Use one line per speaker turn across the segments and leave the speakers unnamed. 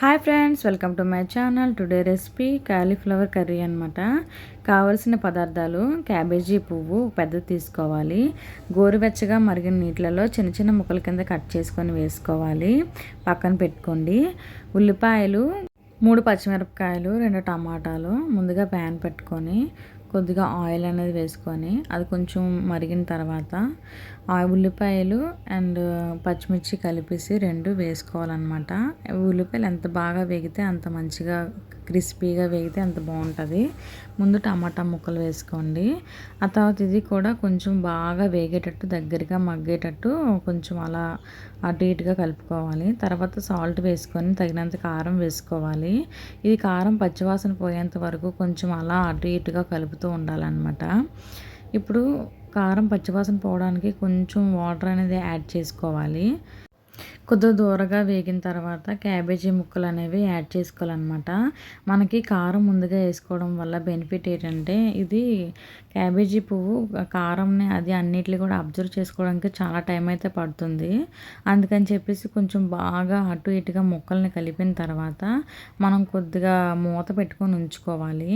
hi friends welcome to my channel today recipe cauliflower curry అనమాట కావలసిన పదార్థాలు cabbage పువ్వు పెద్ద తీసుకోవాలి గోరువెచ్చగా మరిగిన నీటిలలో చిన్న చిన్న ముక్కల కింద కట్ చేసుకొని వేసుకోవాలి పక్కన పెట్టుకోండి ఉల్లిపాయలు మూడు పచ్చిమిరపకాయలు రెండు టమాటాలు ముందుగా ప్యాన్ పెట్టుకొని కొద్దిగా ఆయిల్ అనేది వేసుకొని అది కొంచెం మరిగిన తర్వాత ఆ ఉల్లిపాయలు అండ్ పచ్చిమిర్చి కలిపేసి రెండు వేసుకోవాలన్నమాట ఉల్లిపాయలు ఎంత బాగా వేగితే అంత మంచిగా క్రిస్పీగా వేగితే అంత బాగుంటుంది ముందు టమాటా ముక్కలు వేసుకోండి ఆ తర్వాత ఇది కూడా కొంచెం బాగా వేగేటట్టు దగ్గరగా మగ్గేటట్టు కొంచెం అలా అటు ఇటుగా కలుపుకోవాలి తర్వాత సాల్ట్ వేసుకొని తగినంత కారం వేసుకోవాలి ఇది కారం పచ్చివాసన పోయేంత వరకు కొంచెం అలా అటు ఇటుగా కలుపుతూ ఉండాలన్నమాట ఇప్పుడు కారం పచ్చివాసన పోవడానికి కొంచెం వాటర్ అనేది యాడ్ చేసుకోవాలి కొద్దిగా దూరగా వేగిన తర్వాత క్యాబేజీ ముక్కలు అనేవి యాడ్ చేసుకోవాలన్నమాట మనకి కారం ముందుగా వేసుకోవడం వల్ల బెనిఫిట్ ఏంటంటే ఇది క్యాబేజీ పువ్వు కారంని అది అన్నిటిని కూడా అబ్జర్వ్ చేసుకోవడానికి చాలా టైం అయితే పడుతుంది అందుకని చెప్పేసి కొంచెం బాగా అటు ఇటుగా ముక్కల్ని కలిపిన తర్వాత మనం కొద్దిగా మూత పెట్టుకొని ఉంచుకోవాలి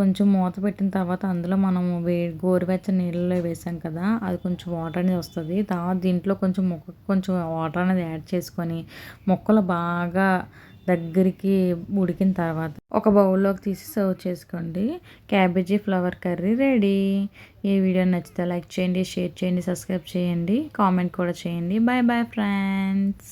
కొంచెం మూత పెట్టిన తర్వాత అందులో మనం వే గోరువెచ్చని నీళ్ళలో వేసాం కదా అది కొంచెం వాటర్ అనేది వస్తుంది తర్వాత దీంట్లో కొంచెం మొక్క కొంచెం వాటర్ అనేది యాడ్ చేసుకొని మొక్కలు బాగా దగ్గరికి ఉడికిన తర్వాత ఒక బౌల్లోకి తీసి సర్వ్ చేసుకోండి క్యాబేజీ ఫ్లవర్ కర్రీ రెడీ ఈ వీడియో నచ్చితే లైక్ చేయండి షేర్ చేయండి సబ్స్క్రైబ్ చేయండి కామెంట్ కూడా చేయండి బాయ్ బాయ్ ఫ్రెండ్స్